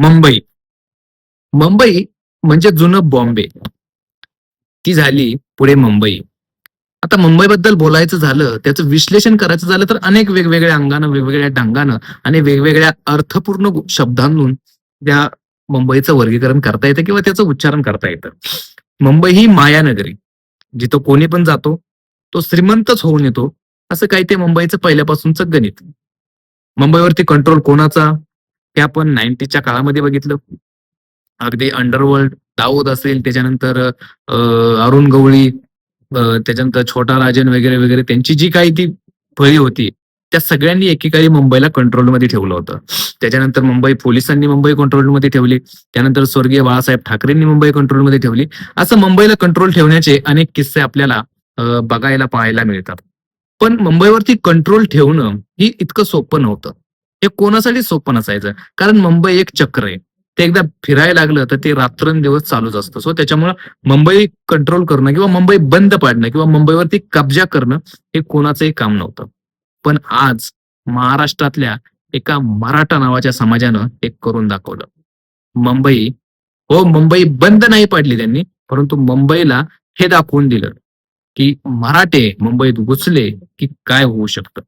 मुंबई. मुंबई म्हणजे जुनं बॉम्बे. ती झाली पुढे मुंबई. आता मुंबईबद्दल बोलायचं झालं त्याचं विश्लेषण करायचं झालं तर अनेक वेगवेगळ्या अंगानं वेगवेगळ्या ढंगानं आणि वेगवेगळ्या अर्थपूर्ण शब्दांतून त्या मुंबईचं वर्गीकरण करता येतं किंवा त्याचं उच्चारण करता येतं. मुंबई ही मायानगरी. जिथं कोणी पण जातो तो श्रीमंतच होऊन येतो असं काही ते मुंबईचं पहिल्यापासूनच गणित. मुंबईवरती कंट्रोल कोणाचा? हे आपण नाईन्टीच्या काळामध्ये बघितलं. अगदी अंडरवर्ल्ड दाऊद असेल त्याच्यानंतर अरुण गवळी त्याच्यानंतर छोटा राजन वगैरे वगैरे त्यांची जी काही ती फळी होती त्या सगळ्यांनी एकेकाळी मुंबईला कंट्रोलमध्ये ठेवलं होतं. त्याच्यानंतर मुंबई पोलिसांनी मुंबई कंट्रोलमध्ये ठेवली त्यानंतर स्वर्गीय बाळासाहेब ठाकरेंनी मुंबई कंट्रोलमध्ये ठेवली. असं मुंबईला कंट्रोल ठेवण्याचे अनेक किस्से आपल्याला बघायला पाहायला मिळतात. पण मुंबईवरती कंट्रोल ठेवणं ही इतकं सोपं नव्हतं. हे कोणासाठी सोपं नसायचं? कारण मुंबई एक चक्र आहे. ते एकदा फिरायला लागलं तर ते रात्रंदिवस चालूच असतं. सो त्याच्यामुळे मुंबई कंट्रोल करणं किंवा मुंबई बंद पाडणं किंवा मुंबईवरती कब्जा करणं हे कोणाचंही काम नव्हतं. पण आज महाराष्ट्रातल्या एका मराठा नावाच्या समाजानं हे करून दाखवलं. मुंबई हो मुंबई बंद नाही पाडली त्यांनी परंतु मुंबईला हे दाखवून दिलं की मराठे मुंबईत घुसले की काय होऊ शकतं.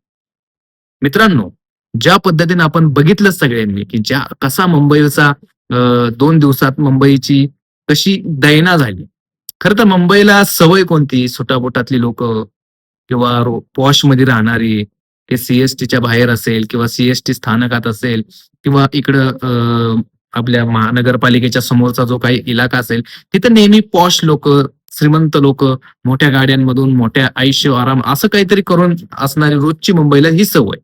मित्रांनो ज्या पद्धतीने आपण बघितलं सगळ्यांनी की ज्या कसा मुंबईचा दोन दिवसात मुंबईची कशी दैना झाली. खरं तर मुंबईला सवय कोणती? सुटाबोटातली लोक किंवा पॉशमध्ये राहणारी ते सीएसटीच्या बाहेर असेल किंवा सीएसटी स्थानकात असेल किंवा इकडं आपल्या महानगरपालिकेच्या समोरचा जो काही इलाका असेल तिथं नेहमी पॉश लोक श्रीमंत लोक मोठ्या गाड्यांमधून मोठ्या आयुष्य आराम असं काहीतरी करून असणारी रोजची मुंबईला ही सवय.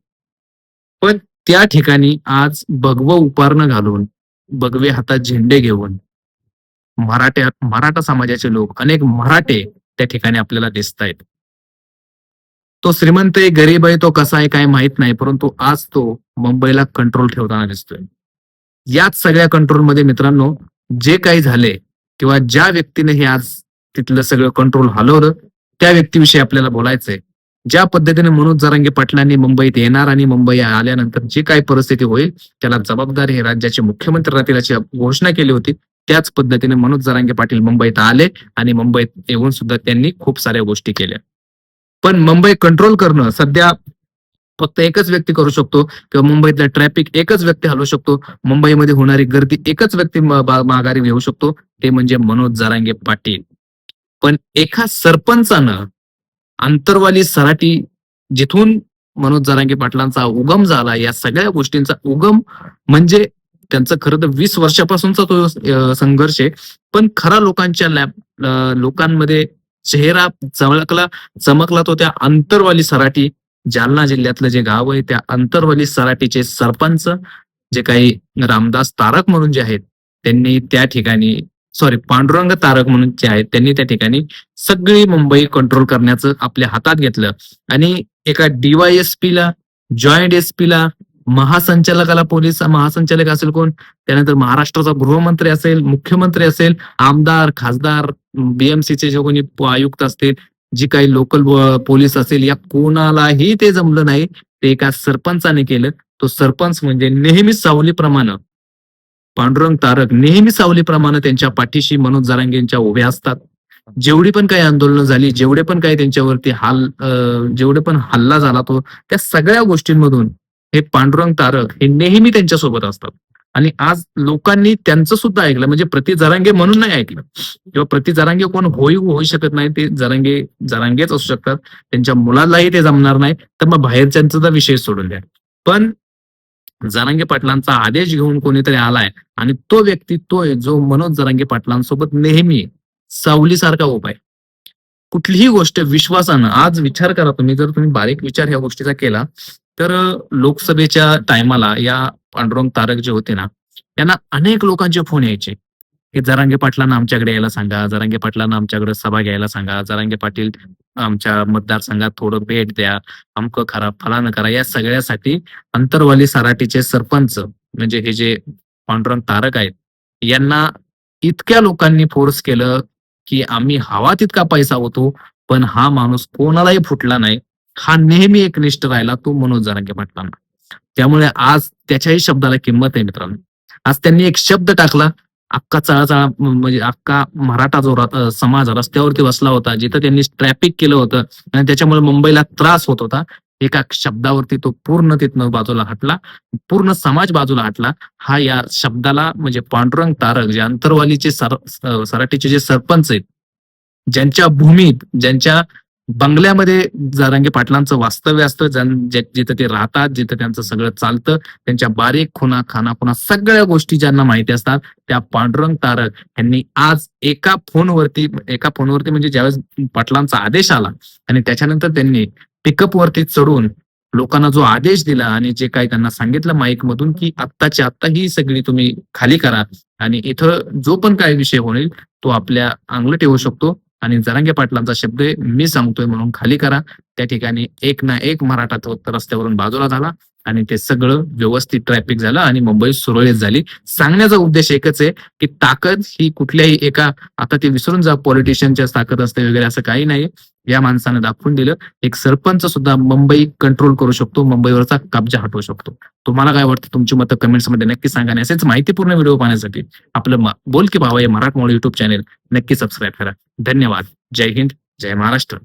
पण त्या ठिकाणी आज भगवं उपारणं घालून भगवे हातात झेंडे घेऊन मराठ्या मराठा समाजाचे लोक अनेक मराठे त्या ठिकाणी आपल्याला दिसत आहेत तो श्रीमंत आहे गरीब आहे तो कसा आहे काय माहीत नाही परंतु आज तो मुंबईला कंट्रोल ठेवताना दिसतोय. याच सगळ्या कंट्रोलमध्ये मित्रांनो जे काही झाले किंवा ज्या व्यक्तीने हे आज तिथलं सगळं कंट्रोल हलवलं त्या व्यक्तीविषयी आपल्याला बोलायचंय. ज्या पद्धतीने मनोज जरांगे पाटलांनी मुंबईत येणार आणि मुंबई आल्यानंतर जी काही परिस्थिती होईल त्याला जबाबदार हे राज्याचे मुख्यमंत्री राहतील अशी घोषणा केली होती. त्याच पद्धतीने मनोज जरांगे पाटील मुंबईत आले आणि मुंबईत येऊन सुद्धा त्यांनी खूप साऱ्या गोष्टी केल्या. पण मुंबई कंट्रोल करणं सध्या फक्त एकच व्यक्ती करू शकतो किंवा मुंबईतला ट्रॅफिक एकच व्यक्ती हलवू शकतो मुंबईमध्ये होणारी गर्दी एकच व्यक्ती माघारी घेऊ शकतो ते म्हणजे मनोज जरांगे पाटील. पण एका सरपंचानं आंतरवाली सराटी जिथून मनोज जरांगे पाटलांचा उगम झाला या सगळ्या गोष्टींचा उगम म्हणजे त्यांचं खरं तर वीस वर्षापासूनचा तो संघर्ष आहे. पण खरा लोकांच्या लॅब लोकांमध्ये चेहरा चमकला चमकला तो त्या अंतरवाली सराटी जालना जिल्ह्यातलं जे गाव आहे त्या अंतरवाली सराटीचे सरपंच जे काही रामदास तारक म्हणून जे आहेत त्यांनी त्या ठिकाणी सॉरी पांडुरंग तारक म्हणून जे आहेत त्यांनी त्या ठिकाणी सगळी मुंबई कंट्रोल करण्याचं आपल्या हातात घेतलं. आणि एका डीवायएसपी ला जॉईंट एसपीला महासंचालकाला पोलीस महासंचालक असेल कोण? त्यानंतर महाराष्ट्राचा गृहमंत्री असेल मुख्यमंत्री असेल आमदार खासदार बीएमसीचे जे कोणी आयुक्त असतील जी काही लोकल पोलीस असेल या कोणालाही ते जमलं नाही ते एका सरपंचाने केलं. तो सरपंच म्हणजे नेहमी सावलीप्रमाणे. पांडुरंग तारक नेहमी सावलीप्रमाणे त्यांच्या पाठीशी मनोज जरांगेंच्या उभ्या असतात. जेवढी पण काही आंदोलनं झाली जेवढे पण काही त्यांच्यावरती हाल जेवढे पण हल्ला झाला तो त्या सगळ्या गोष्टींमधून हे पांडुरंग तारक हे नेहमी त्यांच्यासोबत असतात. आणि आज लोकांनी त्यांचं सुद्धा ऐकलं म्हणजे प्रति जरांगे म्हणून नाही ऐकलं. किंवा प्रति जरांगे कोण होई होऊ शकत नाही ते जरांगे जरांगेच असू शकतात. त्यांच्या मुलालाही ते जमणार नाही. तर मग बाहेरच्यांचा तर विषय सोडून द्या. पण जरांगे पाटलांचा आदेश घेऊन कोणीतरी आलाय आणि तो व्यक्ती तो आहे जो मनोज जरांगे पाटलांसोबत नेहमी सावलीसारखा उपाय कुठलीही गोष्ट विश्वासानं आज विचार करा तुम्ही जर तुम्ही बारीक विचार ह्या गोष्टीचा केला तर लोकसभेच्या टायमाला या पांडुरंग तारक जे होते ना त्यांना अनेक लोकांचे फोन यायचे. की जरांगे पाटलांना आमच्याकडे यायला सांगा जरांगे पाटलांना आमच्याकडे सभा घ्यायला सांगा जरांगे पाटील आमच्या मतदारसंघात थोडं भेट द्या अमकं खरा फलानं करा या सगळ्यासाठी अंतरवाली सराटीचे सरपंच म्हणजे हे जे पांडुरंग तारक आहेत यांना इतक्या लोकांनी फोर्स केलं की आम्ही हवा तितका पैसा होतो पण हा माणूस कोणालाही फुटला नाही. हा नेहमी एकनिष्ठ राहिला तो मनोज जरांगे पाटलांना. त्यामुळे आज त्याच्याही शब्दाला किंमत आहे मित्रांनो. आज त्यांनी एक शब्द टाकला अख्खा चळाचळा म्हणजे अख्खा मराठा जो रा- समाज रस्त्यावरती बसला होता जिथं त्यांनी ट्रॅफिक केलं होतं आणि त्याच्यामुळे मुंबईला त्रास होत होता. एका शब्दावरती तो पूर्ण तिथनं बाजूला हटला पूर्ण समाज बाजूला हटला. हा या शब्दाला म्हणजे पांडुरंग तारक जे अंतरवालीचे सर स- सराटीचे जे सरपंच आहेत ज्यांच्या भूमीत ज्यांच्या बंगल्यामध्ये जारांगे पाटलांचं वास्तव्य असतं ज्यां- जिथं ते राहतात जिथं त्यांचं सगळं चालतं त्यांच्या बारीक खुना खानाखुना सगळ्या गोष्टी ज्यांना माहिती असतात त्या पांडुरंग तारक यांनी आज एका फोनवरती एका फोनवरती म्हणजे ज्यावेळेस पाटलांचा आदेश आला आणि त्याच्यानंतर त्यांनी पिकअपवरती चढून लोकांना जो आदेश दिला आणि जे काही त्यांना सांगितलं माईक मधून की आत्ताची आत्ता ही सगळी तुम्ही खाली करा आणि इथं जो पण काही विषय होईल तो आपल्या अंगलट येऊ शकतो. आणि जरांगे पाटलांचा शब्द मी सांगतोय म्हणून खाली करा. त्या ठिकाणी एक ना एक मराठा तो रस्त्यावरून बाजूला झाला आणि ते सगळं व्यवस्थित ट्रॅफिक झालं आणि मुंबई सुरळीत झाली. सांगण्याचा उद्देश एकच आहे की ताकद ही कुठल्याही एका आता ते विसरून जा पॉलिटिशियनच्या ताकद असते वगैरे असं काही नाही या माणसानं दाखवून दिलं. एक सरपंच सुद्धा मुंबई कंट्रोल करू शकतो मुंबईवरचा कब्जा हटवू शकतो. तुम्हाला काय वाटतं? तुमची मतं कमेंट्समध्ये नक्की सांगा आणि असेच माहितीपूर्ण व्हिडिओ पाहण्यासाठी आपलं बोल की भावा या मराठमोळ युट्यूब चॅनेल नक्की सबस्क्राईब करा. धन्यवाद. जय हिंद जय महाराष्ट्र.